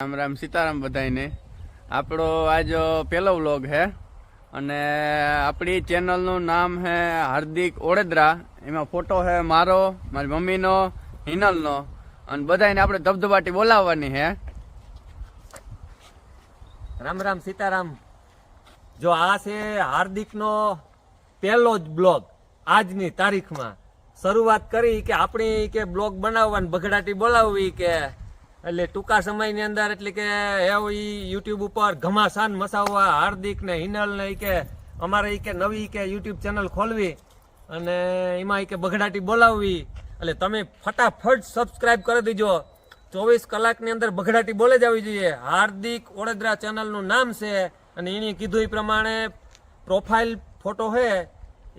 રામ રામ સીતારામ બધાને આપણો આજ પહેલો વ્લોગ હે અને આપણી ચેનલનું નામ હે હાર્દિક ઓડેદરા. એમાં ફોટો હે મારો, મારી મમ્મીનો, હિનલનો. અને બધાને આપણે ધબધબાટી બોલાવવાની હે. રામ રામ સીતારામ. જો આ છે હાર્દિકનો પહેલો જ બ્લોગ આજની તારીખમાં. શરૂઆત કરી કે આપણી કે બ્લોગ બનાવવાની, બગડાટી બોલાવવી કે એટલે ટૂંકા સમયની અંદર એટલે કે એવું ઈ યુટ્યુબ ઉપર ઘમાસાન મસાવવા, હાર્દિક ને હિનલ ને કે અમારે કે નવી કે યુટ્યુબ ચેનલ ખોલવી અને એમાં કે બગડાટી બોલાવવી. એટલે તમે ફટાફટ સબસ્ક્રાઇબ કરી દેજો. ચોવીસ કલાકની અંદર બગડાટી બોલે જ આવી જોઈએ. હાર્દિક ઓળેદરા ચેનલનું નામ છે અને એની કીધું એ પ્રમાણે પ્રોફાઇલ ફોટો છે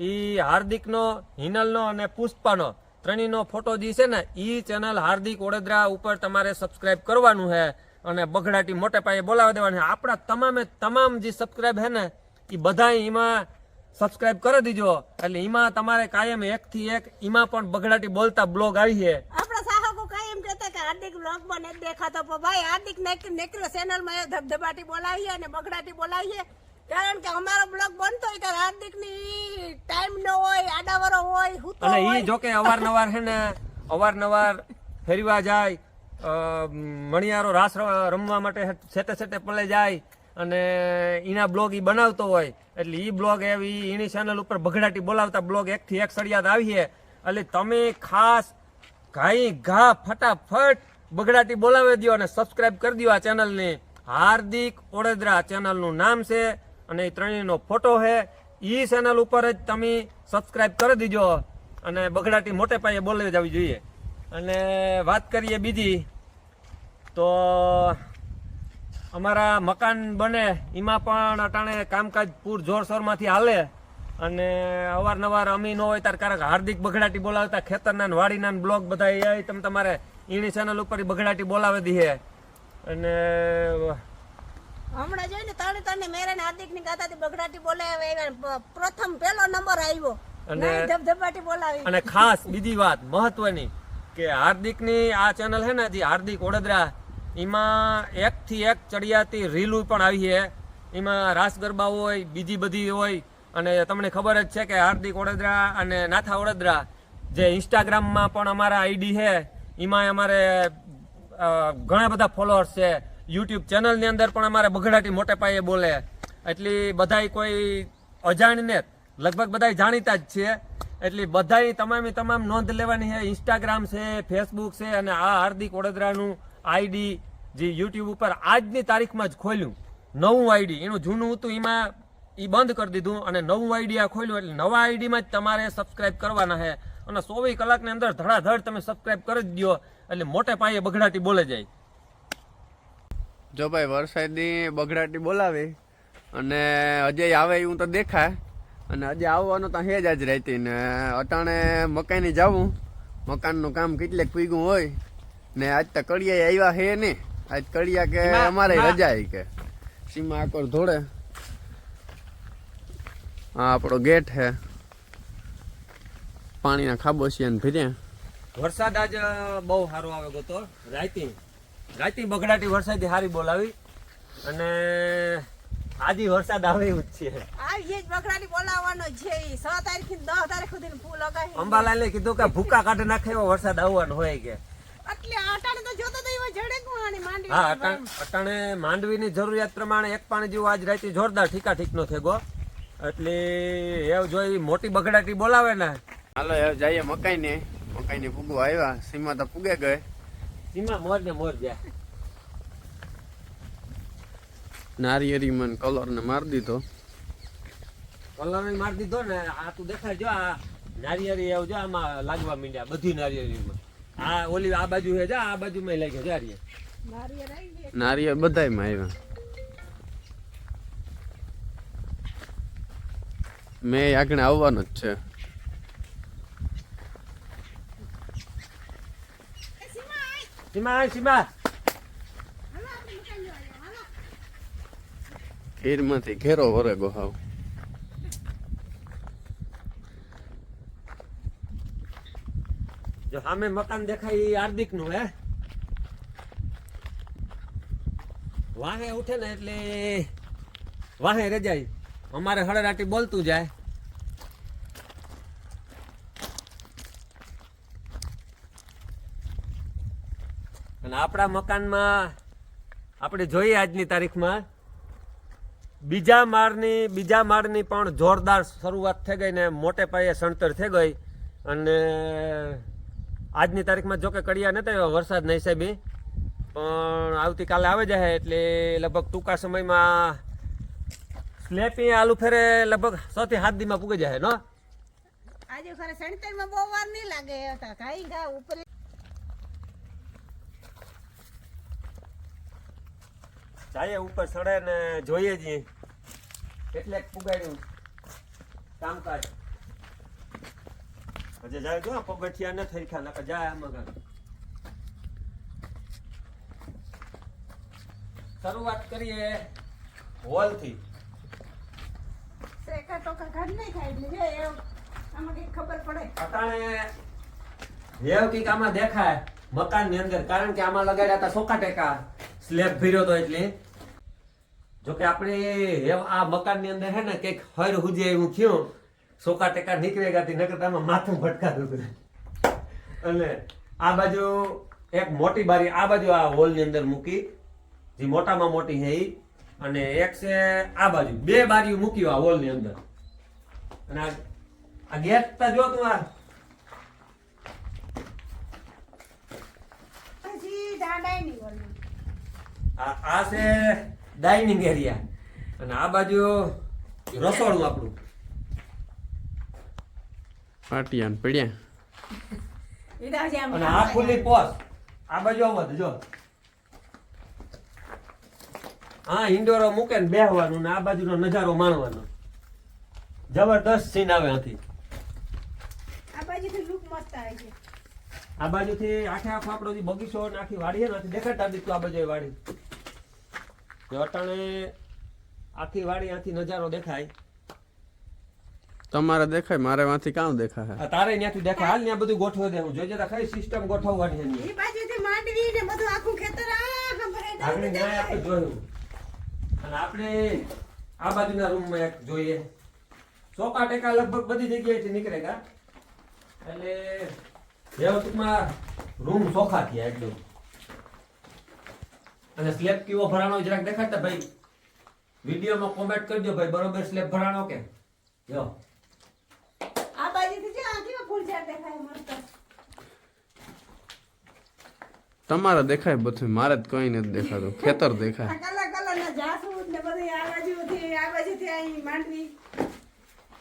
એ હાર્દિકનો, હિનલનો અને પુષ્પાનો. ત્રણેયનો ફોટો જે છે ને એ ચેનલ હાર્દિક ઓડેદરા ઉપર તમારે સબસ્ક્રાઇબ કરવાનું છે અને બગડાટી મોટે પાયે બોલાવી દેવાની આપણા તમામે તમામ જે સબસ્ક્રાઇબ છે ને એ બધા એમાં સબસ્ક્રાઇબ કરી દીજો. એટલે એમાં તમારે કાયમ એક થી એક એમાં પણ બગડાટી બોલતા બ્લોગ આવી છે. આપણા સાહકો કાયમ કહેતા કે હાર્દિક બ્લોગમાં નથી દેખાતો, પણ ભાઈ હાર્દિક નેકરો ચેનલમાં એ ધબધબાટી બોલાવીએ અને બગડાટી બોલાવીએ કારણ કે અમારો બ્લોગ બનતો હોય ત્યારે હાર્દિકની ટાઈમ ન હોય આડાવરો હોય હું અને ઈ જો કે અવારનવાર છે ને અવારનવાર ફેરવા જાય મણિયારો રાસ રમવા માટે છેતે છેતે પલે જાય અને એના બ્લોગ ઈ બનાવતો હોય. એટલે ઈ બ્લોગ એવી એની ચેનલ ઉપર બગડાટી બોલાવતા બ્લોગ એક થી એક છે આવીએ એટલે તમે ખાસ ઘાઈ ઘા ફટાફટ બગડાટી બોલાવી દો અને સબસ્ક્રાઇબ કરી દો આ ચેનલને હાર્દિક ઓડેદરા ચેનલનું નામ છે. અને એ ત્રણેયનો ફોટો છે એ ચેનલ ઉપર જ તમે સબસ્ક્રાઈબ કરી દીજો અને બગડાટી મોટે પાયે બોલાવી જવી જોઈએ. અને વાત કરીએ બીજી, તો અમારા મકાન બને, એમાં પણ અટાણે કામકાજ પૂર જોરશોરમાંથી હાલે અને અવારનવાર અમી ન હોય ત્યારે ક્યારેક હાર્દિક બગડાટી બોલાવતા ખેતરના વાડીના બ્લોક બધા એ તમે તમારે એની ચેનલ ઉપર બગડાટી બોલાવી દી અને હમણાં જોઈને ત્રણે ત્રણે મેરે ને હાર્દિકની ગાતાથી બગડાટી બોલાવે પ્રથમ પહેલો નંબર આવ્યો. અને- ધબધબાટી બોલાવી. અને ખાસ બીજી વાત મહત્વની કે હાર્દિકની આ ચેનલ હે ને જે હાર્દિક ઓડદરા એમાં એક થી એક ચડિયાતી રીલું પણ આવી છે. એમાં રાસ ગરબા હોય બીજી બધી હોય અને તમને ખબર જ છે કે હાર્દિક ઓડદરા અને નાથા ઓડદરા જે ઇન્સ્ટાગ્રામમાં પણ અમારા આઈડી છે એમાં અમારે ઘણા બધા ફોલોઅર્સ છે. યુટ્યુબ ચેનલની અંદર પણ અમારે બગડાટી મોટે પાયે બોલે. એટલી બધાય કોઈ અજાણને લગભગ બધા જાણીતા જ છે. એટલી બધાય તમામે તમામ નોંધ લેવાની છે. ઇન્સ્ટાગ્રામ છે ફેસબુક છે અને આ હાર્દિક વડોદરાનું આઈડી જે યુટ્યુબ ઉપર આજની તારીખમાં જ ખોલ્યું. નવું આઈડી એનું જૂનું હતું, એમાં એ બંધ કરી દીધું અને નવું આઈડી આ ખોલ્યું એટલે નવા આઈડીમાં જ તમારે સબસ્ક્રાઇબ કરવાના છે. અને ચોવીસ કલાકની અંદર ધડાધડ તમે સબસ્ક્રાઇબ કરી જ દો એટલે મોટે પાયે બગડાટી બોલે જાય. જો ભાઈ વરસાદની બગડાટી બોલાવી અને અજય આવે એવું તો દેખાય. અને અજય આવવાનું તો હેજ જ રહેતી ને અટાણે મકાઈની જવું મકાનનું કામ કેટલેક પીગું હોય. ને આજ તો કડિયા આવ્યા હે ને. આજ કડિયા કે અમારે રજા હે કે. સીમા આકોર ધોળે. આ આપણો ગેટ હે. પાણીના ખાબોશિયા ને ભીર્યા. વરસાદ આજ બહુ સારો આવે ગયો તો રાતી રાતી બગડાટી વરસાદી સારી બોલાવી અને આજે વરસાદ આવે એવું જ છે. આવી જ બગડાટી બોલાવવાનો છે ઈ. છ તારીખથી દસ તારીખ સુધી ફૂલ લગાવી અંબાલાલે કીધું કે ભૂકા કાઢ નાખે એવો વરસાદ આવવાનો હોય કે. એટલે આટાણે તો જોતો તો એવા જડે કુવાની માંડી હા અટાણ- અટાણે માંડવીની જરૂરિયાત પ્રમાણે એક પાણી જેવું આજ રાતે જોરદાર ઠીકા ઠીકનો થેગો એટલે એવું જોઈ મોટી બગડાટી બોલાવે ને. હાલો હવે જઈએ મકાઈ ને મકાઈ ને પૂગવા આવ્યા. સીમા તો પૂગે ગઈ. સીમા મોર ને મોર જાય. નારિયેરી મને કલર ને મારી દીધો. કલર માર દીધો ને આ તું દેખાય જો આ નારિયેળી એવું જો આમાં લાગવા માંડ્યા બધી નારિયેળીમાં આ ઓલી આ બાજુ હે જા આ બાજુ માં લાગ્યા જા રીએ. નારિયેળ બધાયમાં બધાયમાં આવ્યા. મેં આગળ આવવાનો જ છે. સીમા સીમા ખીરમાંથી ઘેરો વરે ગોહાવ. જો સામે મકાન દેખાય એ હાર્દિકનું હે? વાહે ઉઠે ને એટલે વાહે રજાય. અમારે હળરાટી બોલતું જાય. આપણા મકાનમાં આપણે જોઈએ આજની તારીખમાં. બીજા માળની બીજા માળની પણ જોરદાર શરૂઆત થઈ ગઈ ને મોટે પાયે સણતર થઈ ગઈ. અને આજની તારીખમાં જોકે કડિયા નથી આવ્યો વરસાદના હિસાબે પણ આવતીકાલે આવે જાય એટલે લગભગ ટૂંકા સમયમાં સ્લેપી આલુ ફેરે લગભગ છ થી સાત દીમાં પૂગી જાય નો? આજે ખરે સેન્ટરમાં બહુ વાર નહીં લાગે હતા ગા ઉપર. જાય ઉપર સડે ને જોઈએ જ. એટલે પુગાડ્યું. કામકાજ. હજી જાય જો પગથિયા ન થઈ ખ્યા નકર જાય આમાં કાંક. શરૂઆત કરીએ હોલથી દેખાય મકાનની અંદર કારણ કે આમાં લગાડ્યા હતા સોકા ટેકા. સ્લેબ ભર્યો તો એટલે. જોકે આપણે આ મકાનની અંદર હે ને કંઈક હર હુજે એવું થયું, સોકા ટેકા નીકળે ગાતી નકર તમે માથું ભટકાતું હતું. અને આ બાજુ એક મોટી બારી આ બાજુ આ હોલની અંદર મૂકી, જે મોટામાં મોટી છે અને એક છે આ બાજુ, બે બારીઓ મૂકી આ હોલની અંદર. અને આ ગેટ તો જો તું આ પછી દાડાય નહીં બોલવું આ આ છે ડાઇનિંગ એરિયા અને આ બાજુ રસોડું આપણું. પાટિયા પડ્યા. અને આ ખુલ્લી પોસ. આ બાજુ આવો જો. હા ઇન્ડોરો મૂકે ને બેહવાનું ને આ બાજુનો નજારો માણવાનો. જબરદસ્ત સીન આવે હતી આ બાજુથી લુક મસ્ત આવે છે. આ બાજુથી આખે આખો આપણો બગીચો ને આખી વાડી છે ને દેખાતા દીધું આ બાજુ વાડી. અટાણે આખી વાડી આથી નજારો દેખાય. તમારે દેખાય મારે વાંથી કામ દેખાય? આ તારે ત્યાંથી દેખાય. હાલ ત્યાં બધું ગોઠવી દેવું. જોજે તો કઈ સિસ્ટમ ગોઠવવાની છે એ બાજુથી માંડવી ને બધું આખું ખેતર આપણે ન્યાય આપણે જોયું. અને આપણે આ બાજુના રૂમમાં એક જોઈએ. ચોકા ટેકા લગભગ બધી જગ્યાએથી નીકળે કા? એટલે ટૂંકમાં રૂમ ચોખા થયા એકદમ અને સ્લેબ કેવો ભરાણો જરાક દેખાડતા ભાઈ. વિડીયોમાં કોમેન્ટ કરજો ભાઈ બરોબર સ્લેબ ભરાણો કે? જો. આ બાજુથી જો આ કેવા ફૂલ ઝાડ દેખાય મસ્ત. તમારે દેખાય બધું મારે જ કઈ નથી દેખાતું ખેતર દેખાય. આ કલર કલર ના જાસૂદ ને બધું આ બાજુથી આ બાજુથી અહીં માંડવી.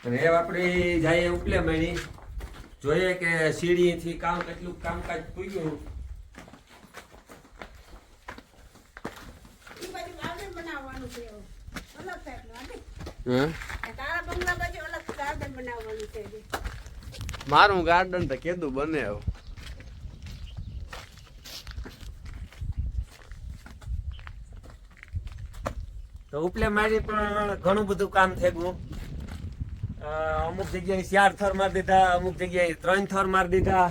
અને એ આપણે જઈએ ઉપલે મળી જોઈએ કે સીડીથી કામ કેટલું કામકાજ પૂગ્યું એ બાજુ ગાર્ડન બનાવવાનું છે એવું. અલગ ટાઈપનું આંટી. હે આ તારા બંગલા બાજુ અલગ ગાર્ડન બનાવવાનું છે હજી. મારું ગાર્ડન તો કેદું બને હવે તો ઉપલે મારી પણ ઘણું બધું કામ થઈ ગયું અમુક જગ્યાએ ચાર થર મારી દીધા અમુક જગ્યાએ ત્રણ થર મારી દીધા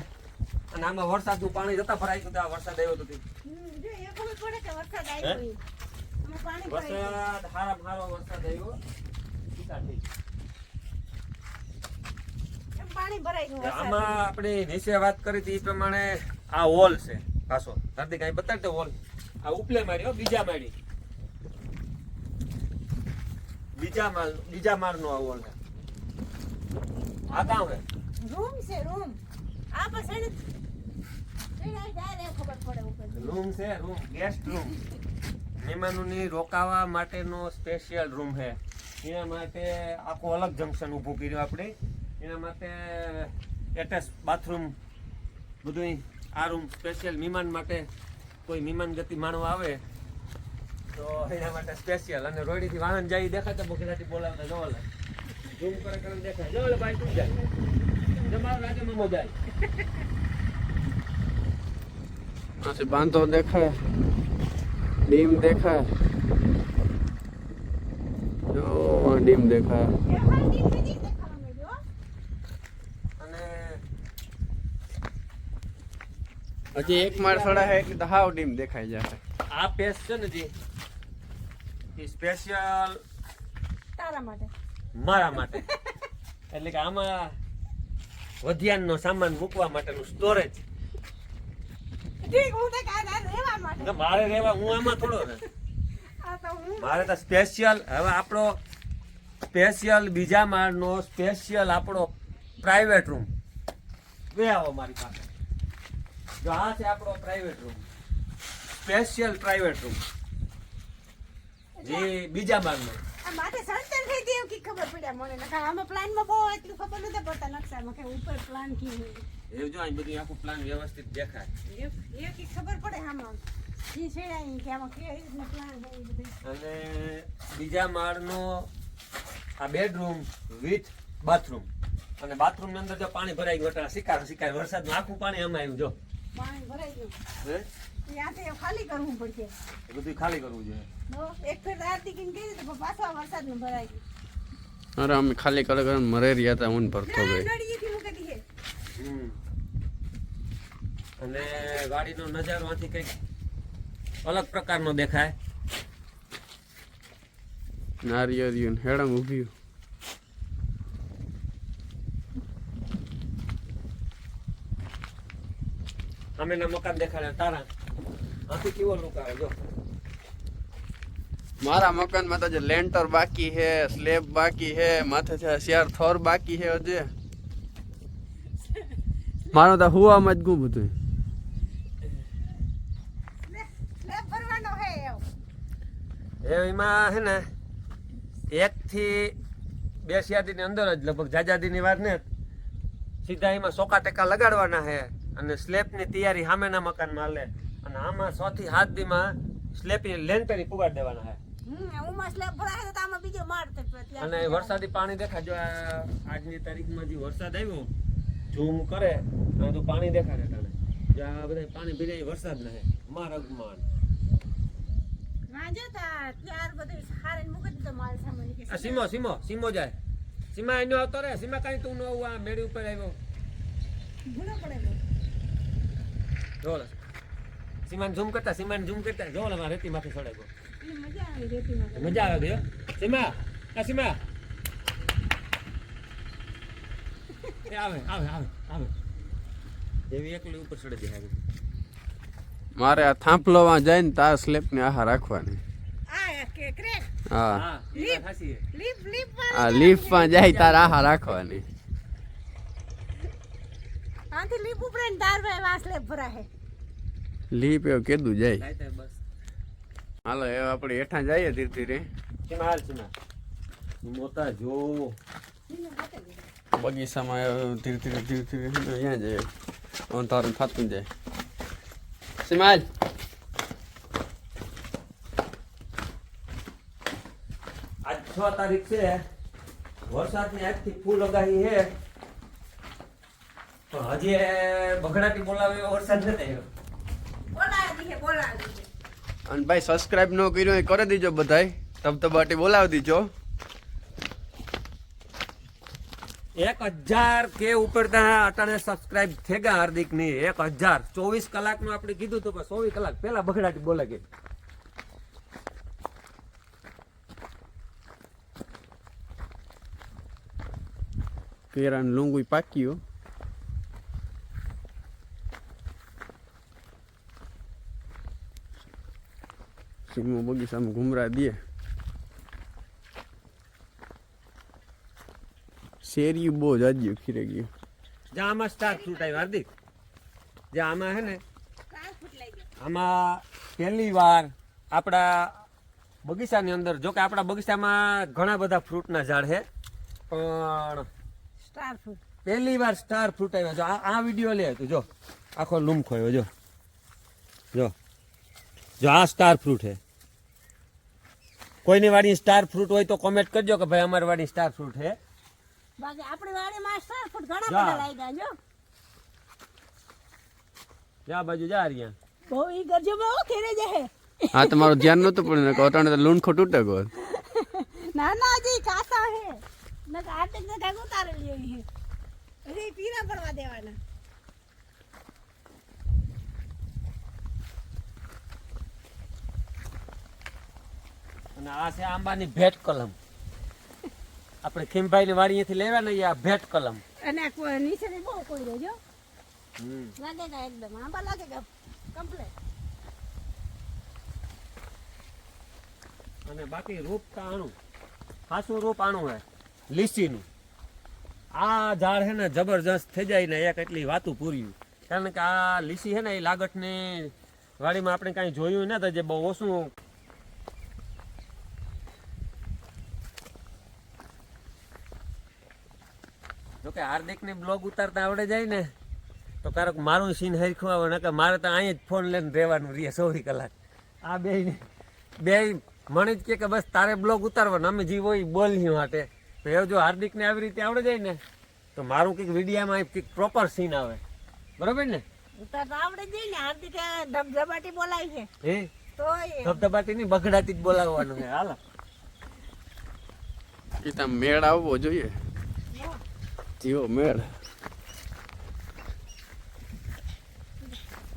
અને આમાં વરસાદનું પાણી જતા ભરાઈ ગયું આ વરસાદ આવ્યો તો તે. હમ, જો એ ખબર પડે કે વરસાદ આવ્યો હે? ઈ. આમાં પાણી ભરાઈ ગયું. વરસાદ હારા હારો વરસાદ આવ્યો આમાં આપણે નીચે વાત કરી હતી એ પ્રમાણે આ હોલ છે પાછો. હાર્દિક અહીં બતાડ તો હોલ. આ ઉપલે માળી હો બીજા માળી. બીજા માળ બીજા માળનો આ હોલ આ કામ છે રૂમ છે રૂમ. આ ઉપર રૂમ છે રૂમ ગેસ્ટ રૂમ. મહેમાનોની રોકાવા માટેનો સ્પેશિયલ રૂમ છે. એના માટે આખું અલગ જંકશન ઊભું કર્યું આપણે. એના માટે એટેચ બાથરૂમ બધું આ રૂમ સ્પેશિયલ મહેમાન માટે કોઈ મહેમાન ગતિ માણવા આવે, તો એના માટે સ્પેશિયલ અને રોડીથી વાહન જાય દેખાતા તો બોલાવતા જવા લાગે રૂમ કરે દેખાય. જો ભાઈ જાય? જમાડો રાજે મમો જાય બાંધો દેખાય ડીમ દેખાય. ડીમ દેખાય હજી એક માળ સડા હે એટલે હાવ ડીમ દેખાઈ જાય આ પેસ છે ને જે? એ સ્પેશિયલ તારા માટે. મારા માટે. એટલે કે આમાં વધ્યાનનો સામાન મૂકવા માટેનું સ્ટોરેજ ઠીક હું તો કાંઈ રહેવા માટે. મારે રહેવા હું આમાં થોડો રહે. મારે તો સ્પેશિયલ હવે આપણો સ્પેશિયલ બીજા માળનો સ્પેશિયલ આપણો પ્રાઇવેટ રૂમ બે આવો મારી પાસે. જો આ છે આપણો private room special private room જે બીજા માળનો. માથે સડતર થઈ ગઈ એવું ખબર પડ્યા મને? નકર આમાં પ્લાનમાં બહુ એટલું ખબર નથી પડતા નકશામાં કે ઉપર પ્લાન કી હોય એ જો બધું આખું પ્લાન વ્યવસ્થિત દેખાય. એ એ કી ખબર પડે આમાં. અને બીજા માળનો આ બેડરૂમ વિથ બાથરૂમ. અને બાથરૂમની અંદર જો પાણી ભરાઈ ગયું એટલે શિકાર શિકાર વરસાદનું આખું પાણી એમાં આવ્યું જો. પાણી ભરાઈ ગયું ખાલી કરવું પડશે બધું ખાલી કરવું જોઈએ. એક ફેર આરતી કીને કહી દીધું પણ પાછા વરસાદનું ભરાઈ ગયું અરે અમે ખાલી કરે કરે મરે રહ્યા હતા હું ભરતો ગઈ. અને ગાડીનો નજારો આથી કંઈક અલગ પ્રકારનો દેખાય. નારિયેળિયું હેડમ ઉભ્યું અમે ના મકાન દેખાડે તારા. આથી કેવો લુક આવે જો. મારા મકાનમાં તો જે લેન્ટર બાકી છે સ્લેબ બાકી છે માથે છે શિયાર થોર બાકી છે હજે. મારો તો હુવામાં જ ગુમ બધું લે- લે ભરવાનો હે એવો. એ એમાં છે ને એક થી બે શિયાળીની અંદર જ લગભગ જાજાદીની વાર ને સીધા એમાં સોકા ટેકા લગાડવાના છે અને સ્લેપની તૈયારી સામેના મકાનમાં લે અને આમાં સો થી સાત દીમાં સ્લેપી લેન્ટરી પુગાડ દેવાના માળ અને વરસાદી પાણી દેખાજો આજની તારીખમાં જે વરસાદ આવ્યો ઝૂમ કરે તો પાણી દેખાડે તને. જો આ બધા પાણી ભીરે વરસાદ નહીં માર અગમાન વાંજે તા ત્યાર બધું હારીને મૂકી દીધો માલ સામાન કે આ સીમો સીમો સીમો જાય. સીમા એનો આવતો રે સીમા કઈ તું નો આ મેળી ઉપર આવ્યો. ભૂલો પડે જોલ સીમાન ઝૂમ કરતા સીમાન ઝૂમ કરતા. જોલ લે મારા રેતી માંથી છોડાઈ ગયો મજા આવી મજા આવે ગયો સીમા આ સીમા. એ આવે આવે આવે આવે. દેવી એકલી ઉપર ચડી જાય મારે આ થાંભલોમાં જાય ને તાર સ્લેપની આહા રાખવાની આ કે ક્રેક હા આ લીફમાં જાય તાર આહા રાખવાની આથી લીપ ઉપડે ને તાર ભાઈ વાસ લેપ ભરાય લીપ એવું કીધું જાય જાય હાલો એ આપણે હેઠા જઈએ ધીરે ધીરે મોટા જો બગીચામાં ધીરે ધીરે ધીરે ધીરે અહીંયા અંધારું થતું જાય સિમાજ આજ છ તારીખ છે. વરસાદની આજથી ફૂલ અગાહી છે. પણ હજી બગડાટી બોલાવે એવો વરસાદ નથી આવ્યો. બોલાવી અને ભાઈ સબસ્ક્રાઇબ ન કર્યું એ કરી દીજો બધાય. તબતબાટી બોલાવી દીજો. એક હજાર કે ઉપર અટાણે સબસ્ક્રાઇબ થઈ ગયા હાર્દિકની એક હજાર. ચોવીસ કલાકનું આપણે કીધું હતું પણ ચોવીસ કલાક પેલા બગડાટી બોલે ગઈ કેરાન લુંગુ પાક્યું બગીચામાં ઘુમરા દે. શેરિયું બહુ જાજ્યું ખીરે ગયું જ્યાં આમાં સ્ટાર ફ્રૂટ આવ્યું હાર્દિક જ્યાં આમાં હે ને કાં ફૂટલાઈ ગયો આમાં પહેલી વાર આપણા બગીચાની અંદર જો કે આપણા બગીચામાં ઘણા બધા ફ્રૂટના ઝાડ છે પણ સ્ટાર ફૂટ પહેલી વાર સ્ટાર ફ્રૂટ આવ્યો જો આ આ વીડિયો લે તું જો આખો લૂમ ખોયો જો જો જો આ સ્ટાર ફ્રૂટ છે કોઈની વાડી સ્ટાર ફ્રૂટ હોય તો કોમેન્ટ કરજો કે ભાઈ અમારી વાડી સ્ટાર ફ્રૂટ છે બાકી આપણી વાડીમાં સ્ટાર ફૂટ ઘણા જા. બધા લાગ્યા જો જા બાજુ જા રહ્યા બહુ ઈ ગરજો બહુ ખેરે જાય હા તમારું ધ્યાન નહોતું પડ્યું ને અટાણે તો લૂન તૂટે ગયો ના ના હજી કાસા હે. નકર આટક ને ઢગ ઉતારેલી એવી હે. રે પીરા પડવા દેવાના. અને આ છે આંબાની ભેટ કલમ. આપણે ખીમભાઈ ની વાડી અહીંયાથી લેવા નહીં આ ભેટ કલમ. અને નીચે ની બહુ કોઈ રહેજો લાગે કે એકદમ. આંબા લાગે કે કમ્પ્લેટ. અને બાકી રૂપ આણું ખાસું રૂપ આણું હે લીસીનું. આ ઝાડ હે ને જબરજસ્ત થઈ જાય ને એક એટલી વાતું પૂર્યું. કારણ કે આ લીસી હે ને એ લાગટની વાડીમાં આપણે કાંઈ જોયું ને તો જે બહુ ઓછું જોકે હાર્દિકની બ્લોગ ઉતારતા આવડે જાય ને તો કારક મારું સીન હરખું આવે નકર મારે તો અહીંયા જ ફોન લઈને રહેવાનું રે ચોવીસ કલાક. આ બે બે મને જ કે બસ તારે બ્લોગ ઉતારવાનો અમે જીવો હોય ઈ બોલીએ માટે તો એવું જો હાર્દિકને આવી રીતે આવડે જાય ને તો મારું કંઈક વિડીયામાં કંઈક પ્રોપર સીન આવે. બરોબર ને? ઉતાર આવડે જાય ને હાર્દિક ધબધબાટી બોલાય છે. હે? ધબધબાટી ની બગડાટી જ બોલાવવાનું છે હાલો. એ મેળ આવવો જોઈએ. જીવો મેળ.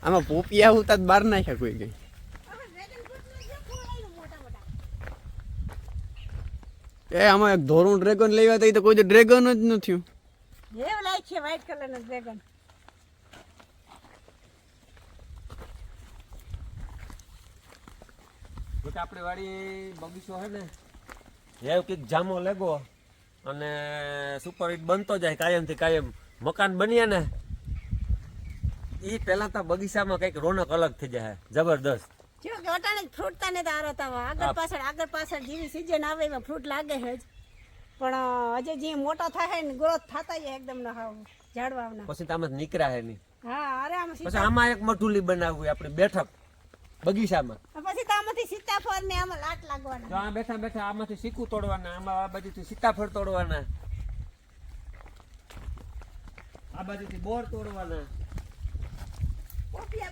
આમાં પોપિયા ઉતા બહાર નાખ્યા કોઈ કઈ નું એ આમાં એક ધોરણ ડ્રેગન લેવા તો તો કોઈ ડ્રેગન જ છે વ્હાઈટ કલર ડ્રેગન જોકે આપણી વાડી બગીચો છે ને એવું કંઈક જામો લેગો. અને સુપર હિટ બનતો જાય કાયમથી કાયમ. મકાન બનીએ ને એ પહેલા તો બગીચામાં કંઈક રોનક અલગ થઈ જાય. જબરદસ્ત. અટાણે ફ્રૂટ તાને તારો તાવ. આગળ પાછળ આગળ પાછળ જેવી સિઝન આવે એમાં ફ્રૂટ લાગે છે જ. પણ હજી જે મોટો થાય ને ગ્રોથ થતા જાય એકદમ ના હાવ ઝાડવાના પછી તમે નીકળ્યા હે નહીં. હા અરે આમ પછી આમાં એક મઠુલી બનાવવું આપણે બેઠક. બગીચામાં. પછી તો આમાંથી સીતાફળ ને આમાં લાટ લાગવાના. જો આ બેઠા બેઠા આમાંથી શીકું તોડવાના આમાં આ બાજુથી સીતાફળ તોડવાના. આ બાજુથી બોર તોડવાના.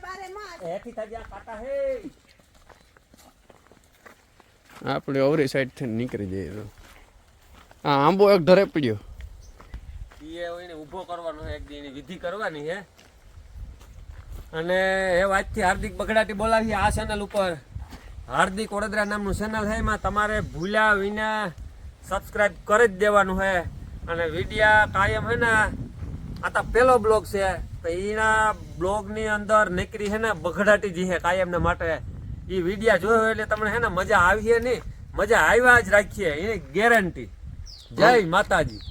બારે માં તાજી હે. આપણે અવરી સાઈડથી નીકળી જઈએ તો. આ આંબો એક ધરે પડ્યો. એ એને ઊભો કરવાનો છે એક દી એની વિધિ કરવાની છે અને એ વાતથી હાર્દિક બગડાટી બોલાવી આ ચેનલ ઉપર. હાર્દિક વડોદરા નામનું ચેનલ છે એમાં તમારે ભૂલ્યા વિના સબસ્ક્રાઈબ કરી જ દેવાનું છે. અને વિડીયા કાયમ છે ને આ તો પેલો બ્લોગ છે તો એના બ્લોગની અંદર નીકળી છે ને બગડાટી જે છે કાયમને માટે. એ વિડીયા જોયો એટલે તમને છે ને મજા આવી નહીં? મજા આવ્યા જ રાખીએ એની ગેરંટી જય માતાજી.